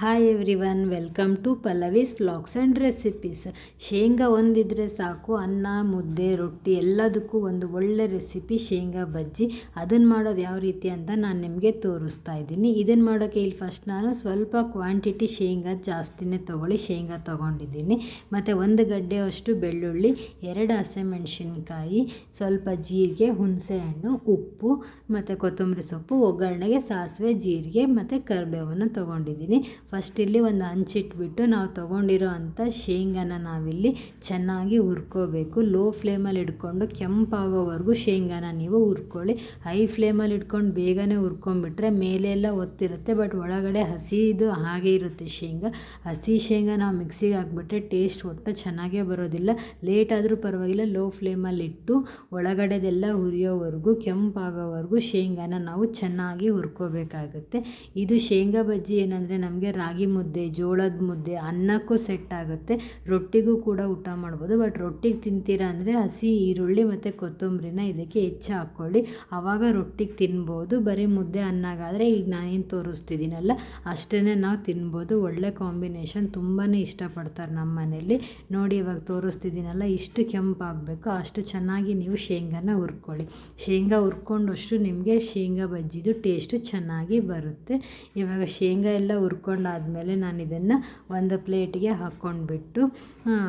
Hi everyone welcome to Pallavi's blogs and recipes ಶೇಂಗಾ ಒಂದಿದ್ರೆ ಸಾಕು, ಅನ್ನ, ಮುದ್ದೆ, ರೊಟ್ಟಿ ಎಲ್ಲದಕ್ಕೂ ಒಂದು ಒಳ್ಳೆ ರೆಸಿಪಿ ಶೇಂಗಾ ಬಜ್ಜಿ. ಅದನ್ನು ಮಾಡೋದು ಯಾವ ರೀತಿ ಅಂತ ನಾನು ನಿಮಗೆ ತೋರಿಸ್ತಾ ಇದ್ದೀನಿ. ಇದನ್ನು ಮಾಡೋಕ್ಕೆ ಇಲ್ಲಿ ಫಸ್ಟ್ ನಾನು ಸ್ವಲ್ಪ ಕ್ವಾಂಟಿಟಿ ಶೇಂಗಾ ಜಾಸ್ತಿನೇ ತೊಗೊಳ್ಳಿ, ಶೇಂಗಾ ತೊಗೊಂಡಿದ್ದೀನಿ. ಮತ್ತು ಒಂದು ಗಡ್ಡೆಯಷ್ಟು ಬೆಳ್ಳುಳ್ಳಿ, ಎರಡು ಹಸಿಮೆಣಸಿನ್ಕಾಯಿ ಸ್ವಲ್ಪ ಜೀರಿಗೆ ಹುಣಸೆಹಣ್ಣು ಉಪ್ಪು, ಮತ್ತು ಕೊತ್ತಂಬರಿ ಸೊಪ್ಪು, ಒಗ್ಗರಣೆಗೆ ಸಾಸಿವೆ, ಜೀರಿಗೆ, ಮತ್ತು ಕರಿಬೇವನ್ನು ತೊಗೊಂಡಿದ್ದೀನಿ. ಫಸ್ಟ್ ಇಲ್ಲಿ ಒಂದು ಹಂಚಿಟ್ಬಿಟ್ಟು ನಾವು ತೊಗೊಂಡಿರೋ ಅಂಥ ಶೇಂಗಾನ ನಾವಿಲ್ಲಿ ಚೆನ್ನಾಗಿ ಹುರ್ಕೋಬೇಕು. ಲೋ ಫ್ಲೇಮಲ್ಲಿ ಇಟ್ಕೊಂಡು ಕೆಂಪಾಗೋವರೆಗೂ ಶೇಂಗಾನ ನೀವು ಹುರ್ಕೊಳ್ಳಿ. ಹೈ ಫ್ಲೇಮಲ್ಲಿ ಇಟ್ಕೊಂಡು ಬೇಗನೆ ಹುರ್ಕೊಂಡ್ಬಿಟ್ರೆ ಮೇಲೆಲ್ಲ ಒತ್ತಿರುತ್ತೆ ಬಟ್ ಒಳಗಡೆ ಹಸಿದು ಹಾಗೆ ಇರುತ್ತೆ ಶೇಂಗಾ. ಹಸಿ ಶೇಂಗಾ ನಾವು ಮಿಕ್ಸಿಗೆ ಹಾಕ್ಬಿಟ್ರೆ ಟೇಸ್ಟ್ ಒಟ್ಟು ಚೆನ್ನಾಗೇ ಬರೋದಿಲ್ಲ. ಲೇಟ್ ಆದರೂ ಪರವಾಗಿಲ್ಲ ಲೋ ಫ್ಲೇಮಲ್ಲಿ ಇಟ್ಟು ಒಳಗಡೆದೆಲ್ಲ ಹುರಿಯೋವರೆಗೂ, ಕೆಂಪಾಗೋವರೆಗೂ ಶೇಂಗಾನ ನಾವು ಚೆನ್ನಾಗಿ ಹುರ್ಕೋಬೇಕಾಗುತ್ತೆ. ಇದು ಶೇಂಗಾ ಬಜ್ಜಿ ಏನಂದರೆ ನಮಗೆ ರಾಗಿ ಮುದ್ದೆ, ಜೋಳದ ಮುದ್ದೆ ಅನ್ನಕ್ಕೂ ಸೆಟ್ ಆಗುತ್ತೆ. ರೊಟ್ಟಿಗೂ ಕೂಡ ಊಟ ಮಾಡ್ಬೋದು. ಬಟ್ ರೊಟ್ಟಿಗೆ ತಿಂತೀರ ಅಂದರೆ ಹಸಿ ಈರುಳ್ಳಿ ಮತ್ತು ಕೊತ್ತಂಬರಿನ ಇದಕ್ಕೆ ಹೆಚ್ಚು ಹಾಕ್ಕೊಳ್ಳಿ. ಆವಾಗ ರೊಟ್ಟಿಗೆ ತಿನ್ಬೋದು. ಬರೀ ಮುದ್ದೆ ಅನ್ನಾಗಾದರೆ ಈಗ ನಾನೇನು ತೋರಿಸ್ತಿದ್ದೀನಲ್ಲ ಅಷ್ಟೇ ನಾವು ತಿನ್ಬೋದು. ಒಳ್ಳೆ ಕಾಂಬಿನೇಷನ್ ತುಂಬಾ ಇಷ್ಟಪಡ್ತಾರೆ ನಮ್ಮ ಮನೆಯಲ್ಲಿ ನೋಡಿ ಇವಾಗ ತೋರಿಸ್ತಿದ್ದೀನಲ್ಲ, ಇಷ್ಟು ಕೆಂಪಾಗಬೇಕು ಅಷ್ಟು ಚೆನ್ನಾಗಿ ನೀವು ಶೇಂಗಾನ ಹುರ್ಕೊಳ್ಳಿ. ಶೇಂಗಾ ಹುರ್ಕೊಂಡಷ್ಟು ನಿಮಗೆ ಶೇಂಗಾ ಬಜ್ಜಿದು ಟೇಸ್ಟು ಚೆನ್ನಾಗಿ ಬರುತ್ತೆ. ಇವಾಗ ಶೇಂಗಾ ಎಲ್ಲ ಹುರ್ಕೊಂಡು ಆದಮೇಲೆ ನಾನು ಇದನ್ನು ಒಂದು ಪ್ಲೇಟಿಗೆ ಹಾಕ್ಕೊಂಡ್ಬಿಟ್ಟು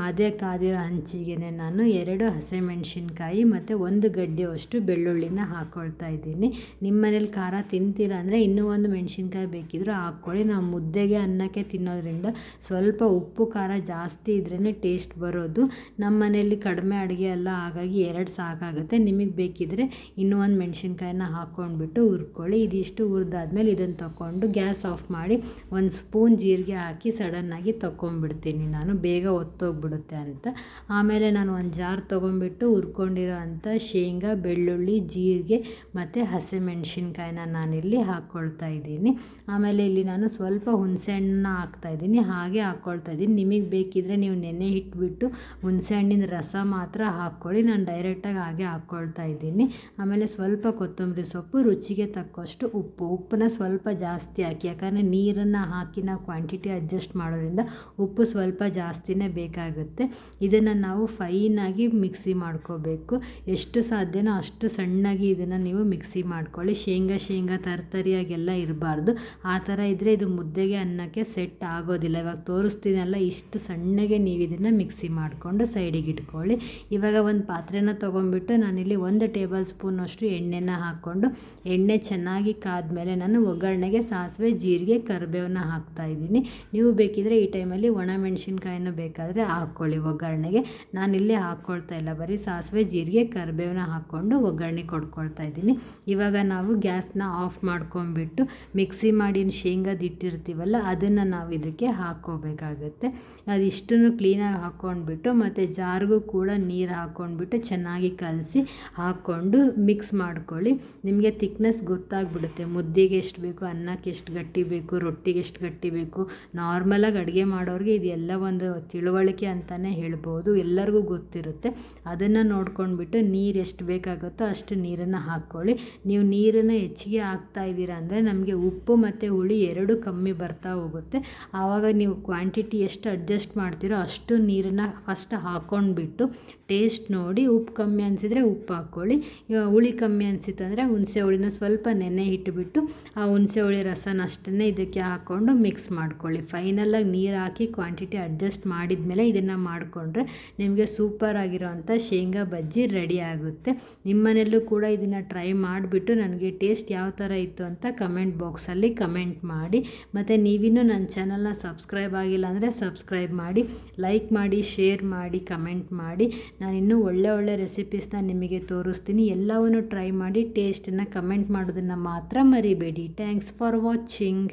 ಅದೇ ಕಾದಿರೋ ಹಂಚಿಗೆ ನಾನು ಎರಡು ಹಸಿಮೆಣ್ಸಿನ್ಕಾಯಿ ಮತ್ತು ಒಂದು ಗಡ್ಡೆಯಷ್ಟು ಬೆಳ್ಳುಳ್ಳಿನ ಹಾಕ್ಕೊಳ್ತಾ ಇದ್ದೀನಿ. ನಿಮ್ಮ ಮನೇಲಿ ಖಾರ ತಿಂತೀರ ಅಂದರೆ ಇನ್ನೂ ಒಂದು ಮೆಣಸಿನ್ಕಾಯಿ ಬೇಕಿದ್ರೂ ಹಾಕ್ಕೊಳ್ಳಿ. ನಾವು ಮುದ್ದೆಗೆ ಅನ್ನಕ್ಕೆ ತಿನ್ನೋದ್ರಿಂದ ಸ್ವಲ್ಪ ಉಪ್ಪು, ಖಾರ ಜಾಸ್ತಿ ಇದ್ರೇ ಟೇಸ್ಟ್ ಬರೋದು. ನಮ್ಮ ಮನೆಯಲ್ಲಿ ಕಡಿಮೆ ಅಡುಗೆ ಎಲ್ಲ ಹಾಗಾಗಿ ಎರಡು ಸಾಕಾಗುತ್ತೆ. ನಿಮಗೆ ಬೇಕಿದ್ದರೆ ಇನ್ನೂ ಒಂದು ಮೆಣಸಿನ್ಕಾಯಿನ ಹಾಕ್ಕೊಂಡ್ಬಿಟ್ಟು ಹುರ್ಕೊಳ್ಳಿ. ಇದಿಷ್ಟು ಹುರಿದಾದ್ಮೇಲೆ ಇದನ್ನು ತಗೊಂಡು ಗ್ಯಾಸ್ ಆಫ್ ಮಾಡಿ ಒಂದು ಸ್ಪೂನ್ ಜೀರಿಗೆ ಹಾಕಿ ಸಡನ್ನಾಗಿ ತಗೊಂಬಿಡ್ತೀನಿ ನಾನು. ಬೇಗ ಒತ್ತೋಗ್ಬಿಡುತ್ತೆ ಅಂತ. ಆಮೇಲೆ ನಾನು ಒಂದು ಜಾರ್ ತೊಗೊಂಬಿಟ್ಟು ಹುರ್ಕೊಂಡಿರೋ ಅಂಥ ಶೇಂಗಾ, ಬೆಳ್ಳುಳ್ಳಿ, ಜೀರಿಗೆ ಮತ್ತು ಹಸಿಮೆಣ್ಸಿನ್ಕಾಯಿನ ನಾನಿಲ್ಲಿ ಹಾಕ್ಕೊಳ್ತಾ ಇದ್ದೀನಿ. ಆಮೇಲೆ ಇಲ್ಲಿ ನಾನು ಸ್ವಲ್ಪ ಹುಣ್ಸೆಹಣ್ಣನ್ನ ಹಾಕ್ತಾ ಇದ್ದೀನಿ. ಹಾಗೆ ಹಾಕ್ಕೊಳ್ತಾ ಇದ್ದೀನಿ. ನಿಮಗೆ ಬೇಕಿದ್ದರೆ ನೀವು ನೆನೆ ಇಟ್ಬಿಟ್ಟು ಹುಣಸೆಹಣ್ಣಿನ ರಸ ಮಾತ್ರ ಹಾಕ್ಕೊಳ್ಳಿ. ನಾನು ಡೈರೆಕ್ಟಾಗಿ ಹಾಗೆ ಹಾಕ್ಕೊಳ್ತಾ ಇದ್ದೀನಿ. ಆಮೇಲೆ ಸ್ವಲ್ಪ ಕೊತ್ತಂಬರಿ ಸೊಪ್ಪು, ರುಚಿಗೆ ತಕ್ಕಷ್ಟು ಉಪ್ಪು. ಉಪ್ಪನ್ನ ಸ್ವಲ್ಪ ಜಾಸ್ತಿ ಹಾಕಿ, ಯಾಕಂದರೆ ನೀರನ್ನು ಹಾಕಿ ನಾವು ಕ್ವಾಂಟಿಟಿ ಅಡ್ಜಸ್ಟ್ ಮಾಡೋದ್ರಿಂದ ಉಪ್ಪು ಸ್ವಲ್ಪ ಜಾಸ್ತಿನೇ ಬೇಕಾಗುತ್ತೆ. ಇದನ್ನು ನಾವು ಫೈನಾಗಿ ಮಿಕ್ಸಿ ಮಾಡ್ಕೋಬೇಕು. ಎಷ್ಟು ಸಾಧ್ಯನೋ ಅಷ್ಟು ಸಣ್ಣಾಗಿ ಇದನ್ನು ನೀವು ಮಿಕ್ಸಿ ಮಾಡ್ಕೊಳ್ಳಿ. ಶೇಂಗಾ ಶೇಂಗಾ ತರ್ತರಿಯಾಗೆಲ್ಲ ಇರಬಾರ್ದು. ಆ ಥರ ಇದ್ದರೆ ಇದು ಮುದ್ದೆಗೆ ಅನ್ನಕ್ಕೆ ಸೆಟ್ ಆಗೋದಿಲ್ಲ. ಇವಾಗ ತೋರಿಸ್ತೀನಲ್ಲ, ಇಷ್ಟು ಸಣ್ಣಗೆ ನೀವು ಇದನ್ನು ಮಿಕ್ಸಿ ಮಾಡಿಕೊಂಡು ಸೈಡಿಗೆ ಇಟ್ಕೊಳ್ಳಿ. ಇವಾಗ ಒಂದು ಪಾತ್ರೆನ ತೊಗೊಂಡ್ಬಿಟ್ಟು ನಾನಿಲ್ಲಿ ಒಂದು ಟೇಬಲ್ ಸ್ಪೂನಷ್ಟು ಎಣ್ಣೆನ ಹಾಕ್ಕೊಂಡು, ಎಣ್ಣೆ ಚೆನ್ನಾಗಿ ಕಾದ ಮೇಲೆ ನಾನು ಒಗ್ಗರಣೆಗೆ ಸಾಸಿವೆ, ಜೀರಿಗೆ ಕರಿಬೇವನ್ನ ಹಾಕ್ತಾ ಇದ್ದೀನಿ. ನೀವು ಬೇಕಿದ್ದರೆ ಈ ಟೈಮಲ್ಲಿ ಒಣಮೆಣ್ಸಿನ್ಕಾಯಿನ ಬೇಕಾದರೆ ಹಾಕ್ಕೊಳ್ಳಿ ಒಗ್ಗರಣೆಗೆ. ನಾನು ಇಲ್ಲೇ ಹಾಕ್ಕೊಳ್ತಾ ಇಲ್ಲ. ಬರೀ ಸಾಸಿವೆ, ಜೀರಿಗೆ ಕರಿಬೇವನ್ನ ಹಾಕ್ಕೊಂಡು ಒಗ್ಗರಣೆ ಕೊಡ್ಕೊಳ್ತಾ ಇದ್ದೀನಿ. ಇವಾಗ ನಾವು ಗ್ಯಾಸ್ನ ಆಫ್ ಮಾಡ್ಕೊಂಬಿಟ್ಟು ಮಿಕ್ಸಿ ಮಾಡಿ ಶೇಂಗಾದ ಇಟ್ಟಿರ್ತೀವಲ್ಲ, ಅದನ್ನು ನಾವು ಇದಕ್ಕೆ ಹಾಕ್ಕೋಬೇಕಾಗತ್ತೆ. ಅದಿಷ್ಟನ್ನು ಕ್ಲೀನಾಗಿ ಹಾಕ್ಕೊಂಡ್ಬಿಟ್ಟು ಮತ್ತು ಜಾರ್ಗೂ ಕೂಡ ನೀರು ಹಾಕ್ಕೊಂಡ್ಬಿಟ್ಟು ಚೆನ್ನಾಗಿ ಕಲಸಿ ಹಾಕ್ಕೊಂಡು ಮಿಕ್ಸ್ ಮಾಡ್ಕೊಳ್ಳಿ. ನಿಮಗೆ ತಿಕ್ನೆಸ್ ಗೊತ್ತಾಗ್ಬಿಡುತ್ತೆ. ಮುದ್ದೆಗೆ ಎಷ್ಟು ಬೇಕು, ಅನ್ನಕ್ಕೆ ಎಷ್ಟು ಗಟ್ಟಿ ಬೇಕು, ರೊಟ್ಟಿಗೆ ಎಷ್ಟು ಗಟ್ಟಿ ಬೇಕು ನಾರ್ಮಲಾಗಿ ಅಡುಗೆ ಮಾಡೋರಿಗೆ ಇದೆಲ್ಲ ಒಂದು ತಿಳುವಳಿಕೆ ಅಂತಲೇ ಹೇಳ್ಬೋದು. ಎಲ್ಲರಿಗೂ ಗೊತ್ತಿರುತ್ತೆ. ಅದನ್ನು ನೋಡ್ಕೊಂಡ್ಬಿಟ್ಟು ನೀರು ಎಷ್ಟು ಬೇಕಾಗುತ್ತೋ ಅಷ್ಟು ನೀರನ್ನು ಹಾಕ್ಕೊಳ್ಳಿ. ನೀವು ನೀರನ್ನು ಹೆಚ್ಚಿಗೆ ಹಾಕ್ತಾ ಇದ್ದೀರಾ ಅಂದರೆ ನಮಗೆ ಉಪ್ಪು ಮತ್ತು ಹುಳಿ ಎರಡು ಕಮ್ಮಿ ಬರ್ತಾ ಹೋಗುತ್ತೆ. ಆವಾಗ ನೀವು ಕ್ವಾಂಟಿಟಿ ಎಷ್ಟು ಅಡ್ಜಸ್ಟ್ ಮಾಡ್ತೀರೋ ಅಷ್ಟು ನೀರನ್ನು ಫಸ್ಟ್ ಹಾಕ್ಕೊಂಡ್ಬಿಟ್ಟು ಟೇಸ್ಟ್ ನೋಡಿ ಉಪ್ಪು ಕಮ್ಮಿ ಅನಿಸಿದರೆ ಉಪ್ಪು ಹಾಕ್ಕೊಳ್ಳಿ. ಹುಳಿ ಕಮ್ಮಿ ಅನಿಸಿತ್ತಂದರೆ ಹುಣಸೆ ಹುಳಿನ ಸ್ವಲ್ಪ ನೆನೆ ಇಟ್ಬಿಟ್ಟು ಆ ಹುಣಸೆ ಹುಳಿ ರಸನ ಅಷ್ಟನ್ನೇ ಇದಕ್ಕೆ ಹಾಕ್ಕೊಂಡು ಮಿಕ್ಸ್ ಮಾಡ್ಕೊಳ್ಳಿ. ಫೈನಲಾಗಿ ನೀರು ಹಾಕಿ ಕ್ವಾಂಟಿಟಿ ಅಡ್ಜಸ್ಟ್ ಮಾಡಿದ ಮೇಲೆ ಇದನ್ನು ಮಾಡಿಕೊಂಡ್ರೆ ನಿಮಗೆ ಸೂಪರ್ ಆಗಿರೋವಂಥ ಶೇಂಗಾ ಬಜ್ಜಿ ರೆಡಿ ಆಗುತ್ತೆ. ನಿಮ್ಮನೆಯಲ್ಲೂ ಕೂಡ ಇದನ್ನು ಟ್ರೈ ಮಾಡಿಬಿಟ್ಟು ನನಗೆ ಟೇಸ್ಟ್ ಯಾವ ಥರ ಇತ್ತು ಅಂತ ಕಮೆಂಟ್ ಬಾಕ್ಸಲ್ಲಿ ಕಮೆಂಟ್ ಮಾಡಿ. ಮತ್ತು ನೀವಿನ್ನೂ ನನ್ನ ಚಾನಲ್ನ ಸಬ್ಸ್ಕ್ರೈಬ್ ಆಗಿಲ್ಲ ಅಂದರೆ ಸಬ್ಸ್ಕ್ರೈಬ್ ಮಾಡಿ ಲೈಕ್ ಮಾಡಿ ಶೇರ್ ಮಾಡಿ ಕಮೆಂಟ್ ಮಾಡಿ. ನಾನು ಇನ್ನೂ ಒಳ್ಳೆ ಒಳ್ಳೆ ರೆಸಿಪೀಸ್ನ ನಿಮಗೆ ತೋರಿಸ್ತೀನಿ. ಎಲ್ಲವನ್ನು ಟ್ರೈ ಮಾಡಿ ಟೇಸ್ಟನ್ನು ಕಮೆಂಟ್ ಮಾಡೋದನ್ನು ಮಾತ್ರ ಮರಿಬೇಡಿ. Thanks for watching